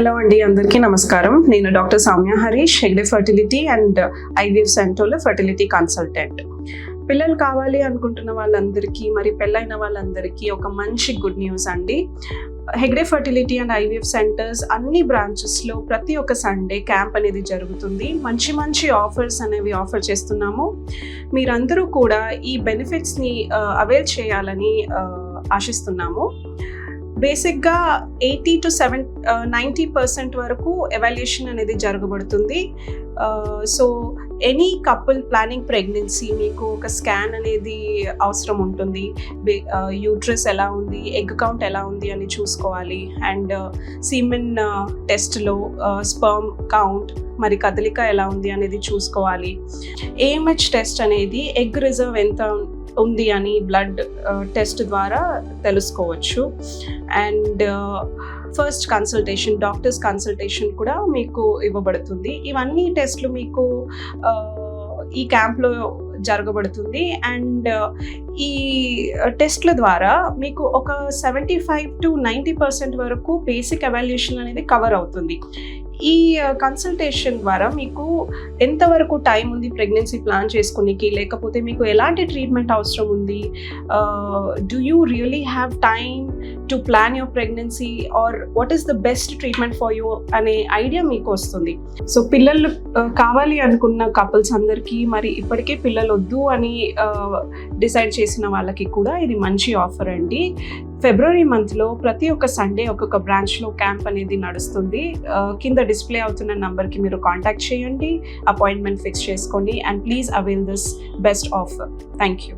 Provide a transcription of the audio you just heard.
Hello అండి అందరికీ నమస్కారం. నేను doctor Soumya Harish Hegde fertility and IVF సెంటర్లో ఫర్టిలిటీ కన్సల్టెంట్. పిల్లలు కావాలి అనుకుంటున్న వాళ్ళందరికీ మరి పెళ్ళైన వాళ్ళందరికీ ఒక మంచి గుడ్ న్యూస్ అండి. Hegde fertility and IVF centres అన్ని బ్రాంచెస్లో ప్రతి ఒక్క సండే క్యాంప్ అనేది జరుగుతుంది. మంచి మంచి ఆఫర్స్ అనేవి ఆఫర్ చేస్తున్నాము. మీరందరూ కూడా ఈ బెనిఫిట్స్ని అవైల్ చేయాలని ఆశిస్తున్నాము. బేసిక్గా eighty two seven ninety percent వరకు ఎవాల్యుయేషన్ అనేది జరగబడుతుంది. So any couple planning pregnancy మీకు ఒక స్కాన్ అనేది అవసరం ఉంటుంది. యూట్రస్ ఎలా ఉంది ఎగ్ కౌంట్ ఎలా ఉంది అని చూసుకోవాలి. అండ్ సీమెన్ టెస్ట్లో స్పర్మ్ కౌంట్ మరి కదలిక ఎలా ఉంది అనేది చూసుకోవాలి. ఏఎంహెచ్ టెస్ట్ అనేది ఎగ్ రిజర్వ్ ఎంత ఉంది అని బ్లడ్ టెస్ట్ uh, ద్వారా తెలుసుకోవచ్చు. And first consultation doctors consultation కూడా మీకు ఇవ్వబడుతుంది. ఇవన్నీ టెస్ట్లు మీకు uh, ఈ క్యాంప్లో జరగబడుతుంది. అండ్ ఈ టెస్ట్ల ద్వారా మీకు ఒక seventy five to ninety percent వరకు బేసిక్ ఎవాల్యుయేషన్ అనేది కవర్ అవుతుంది. ఈ కన్సల్టేషన్ ద్వారా మీకు ఎంతవరకు టైం ఉంది ప్రెగ్నెన్సీ ప్లాన్ చేసుకునేకి లేకపోతే మీకు ఎలాంటి ట్రీట్మెంట్ అవసరం ఉంది? Do you really have time to plan your pregnancy or what is the best treatment for you అనే ఐడియా మీకు వస్తుంది. సో పిల్లలు uh, కావాలి అనుకున్న కపుల్స్ అందరికీ మరి ఇప్పటికే పిల్లలు వద్దు అని uh, డిసైడ్ చేసిన వాళ్ళకి కూడా ఇది మంచి ఆఫర్ అండి. ఫిబ్రవరి మంత్లో ప్రతి ఒక్క సండే ఒక్కొక్క బ్రాంచ్లో క్యాంప్ అనేది నడుస్తుంది. Uh, కింద డిస్ప్లే అవుతున్న నంబర్కి మీరు కాంటాక్ట్ చేయండి అపాయింట్మెంట్ ఫిక్స్ చేసుకోండి and please avail this best offer thank you